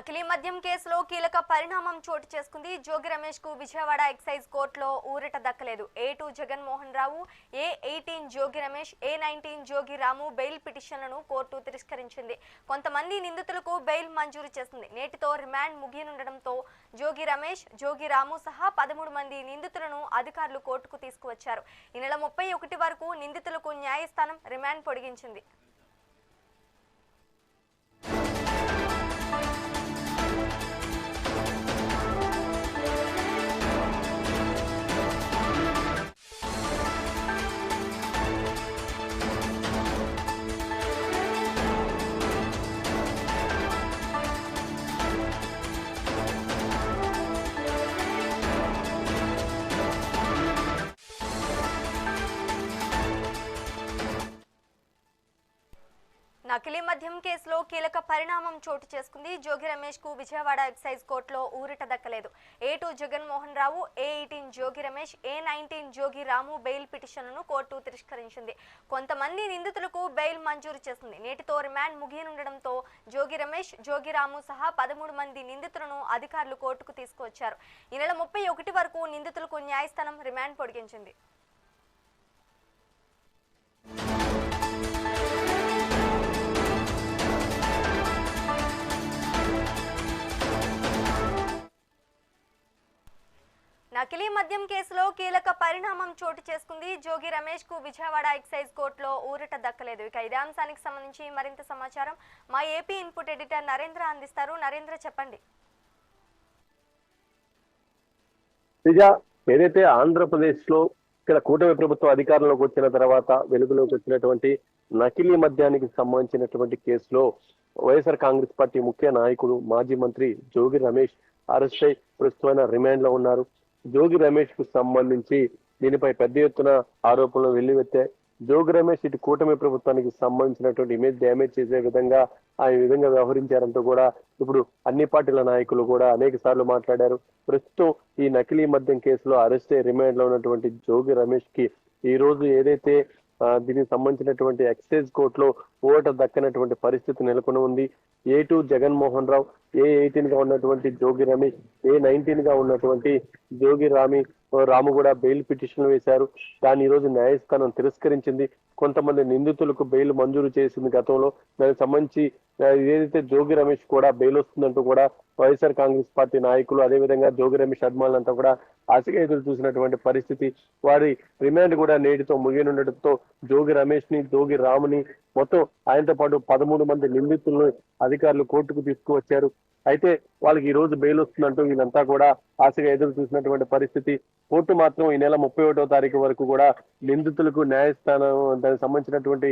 నకిలీ మద్యం కేసులో కీలక పరిణామం చోటు చేసుకుంది. జోగి రమేష్కు విజయవాడ ఎక్సైజ్ కోర్టులో ఊరట దక్కలేదు. A two Jaganmohan Rao A eighteen Jogi Ramesh A nineteen Jogi Ramu bail పిటిషన్లను court తిరస్కరించింది. కొంతమంది నిందితులకు బెయిల్ మంజూరు చేసింది. నేటితో రిమాండ్ ముగియనుండడంతో జోగి రమేష్ జోగి రాము సహా పదమూడు మంది నిందితులను అధికారులు కోర్టుకు తీసుకువచ్చారు. ఈ నెల ముప్పై ఒకటి వరకు నిందితులకు న్యాయస్థానం రిమాండ్ పొడిగించింది. నకిలీ మద్యం కేసులో కీలక పరిణామం చోటు చేసుకుంది. జోగి రమేష్కు విజయవాడ ఎక్సైజ్ కోర్టులో ఊరట దక్కలేదు. A two Jaganmohan Rao A eighteen Jogi Ramesh A nineteen Jogi Ramu bail పిటిషన్ను కోర్టు తిరస్కరించింది. కొంతమంది నిందితులకు బెయిల్ మంజూరు చేసింది. నేటితో రిమాండ్ ముగియనుండడంతో జోగి రమేష్ జోగి రాము సహా పదమూడు మంది నిందితులను అధికారులు కోర్టుకు తీసుకువచ్చారు. ఈ నెల ముప్పై ఒకటి వరకు నిందితులకు న్యాయస్థానం రిమాండ్ పొడిగించింది. నకిలీ మద్యం కేసులో కీలక పరిణామం చోటు చేసుకుంది. జోగి రమేష్కు విజయవాడ ఎక్సైజ్ కోర్టులో ఊరట దక్కలేదు. ఇక ఇదే అంశానికి సంబంధించి మరింత సమాచారం మా ఏపీ ఇన్పుట్ ఎడిటర్ నరేంద్ర అందిస్తారు. నరేంద్ర చెప్పండి. ఏదైతే ఆంధ్రప్రదేశ్లో ఇక్కడ కూటమి ప్రభుత్వం అధికారంలోకి వచ్చిన తర్వాత వెలుగులోకి వచ్చినటువంటి నకిలీ మద్యానికి సంబంధించినటువంటి కేసులో వైఎస్ఆర్ కాంగ్రెస్ పార్టీ ముఖ్య నాయకుడు మాజీ మంత్రి జోగి రమేష్ అరెస్ట్ అయి ప్రస్తుతమైన రిమాండ్లో ఉన్నారు. జోగి రమేష్కు సంబంధించి దీనిపై పెద్ద ఎత్తున ఆరోపణలు వెల్లువెత్తాయి. జోగి రమేష్ ఇటు కూటమి ప్రభుత్వానికి సంబంధించినటువంటి ఇమేజ్ డ్యామేజ్ చేసే విధంగా ఆ విధంగా వ్యవహరించారంటూ కూడా ఇప్పుడు అన్ని పార్టీల నాయకులు కూడా అనేక సార్లు మాట్లాడారు. ప్రస్తుతం ఈ నకిలీ మద్యం కేసులో అరెస్ట్ రిమాండ్లో ఉన్నటువంటి జోగి రమేష్కి ఈ రోజు ఏదైతే దీనికి సంబంధించినటువంటి ఎక్సైజ్ కోర్టులో ఓట దక్కనటువంటి పరిస్థితి నెలకొని ఉంది. ఏ టూ జగన్మోహన్ రావు ఏ ఎయిటీన్గా ఉన్నటువంటి జోగి రమేష్ ఏ నైన్టీన్గా ఉన్నటువంటి జోగి రామి రాము కూడా బెయిల్ పిటిషన్ వేశారు. దాన్ని ఈ రోజు న్యాయస్థానం తిరస్కరించింది. కొంతమంది నిందితులకు బెయిల్ మంజూరు చేసింది గతంలో. దానికి సంబంధించి ఏదైతే జోగి రమేష్ కూడా బెయిల్ వస్తుందంటూ కూడా వైఎస్ఆర్ కాంగ్రెస్ పార్టీ నాయకులు అదేవిధంగా జోగి రమేష్ అభిమానులంతా కూడా ఆశగా ఎదురు చూసినటువంటి పరిస్థితి. వారి రిమాండ్ కూడా నేటితో ముగియనుండటంతో జోగి రమేష్ని జోగి రాముని మొత్తం ఆయనతో పాటు పదమూడు మంది నిందితులను అధికారులు కోర్టుకు తీసుకువచ్చారు. అయితే వాళ్ళకి ఈ రోజు బెయిల్ వస్తుందంటూ వీళ్ళంతా కూడా ఆశగా ఎదురు చూసినటువంటి పరిస్థితి. కోర్టు మాత్రం ఈ నెల ముప్పై ఒకటో తారీఖు వరకు కూడా నిందితులకు న్యాయస్థానం దానికి సంబంధించినటువంటి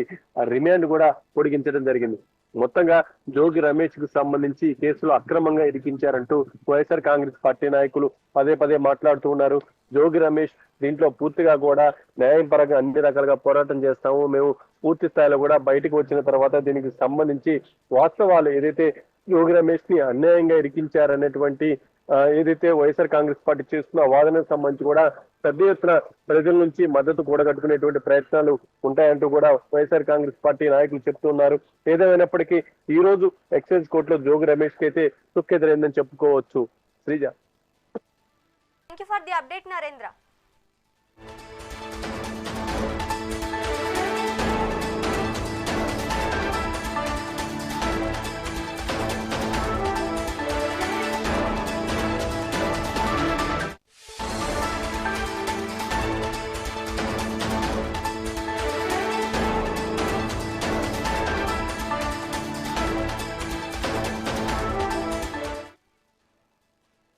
రిమాండ్ కూడా పొడిగించడం జరిగింది. మొత్తంగా జోగి రమేష్కు సంబంధించి కేసులో అక్రమంగా ఇరికించారంటూ వైఎస్ఆర్ కాంగ్రెస్ పార్టీ నాయకులు పదే పదే మాట్లాడుతూ ఉన్నారు. జోగి రమేష్ దీంట్లో పూర్తిగా కూడా న్యాయపరంగా అన్ని రకాలుగా పోరాటం చేస్తాము. మేము పూర్తి స్థాయిలో కూడా బయటకు వచ్చిన తర్వాత దీనికి సంబంధించి వాస్తవాలు ఏదైతే యోగి రమేష్ని అన్యాయంగా ఇరికించారనేటువంటి ఏదైతే వైఎస్ఆర్ కాంగ్రెస్ పార్టీ చేస్తున్న వాదనకు సంబంధించి కూడా పెద్ద ఎత్తున ప్రజల నుంచి మద్దతు కూడగట్టుకునేటువంటి ప్రయత్నాలు ఉంటాయంటూ కూడా వైఎస్ఆర్ కాంగ్రెస్ పార్టీ నాయకులు చెప్తున్నారు ఏదేమైనప్పటికీ ఈ రోజు ఎక్సైజ్ కోర్టులో జోగి రమేష్కి అయితే సుక్కెదురైందని చెప్పుకోవచ్చు. Sreeja. For the update Narendra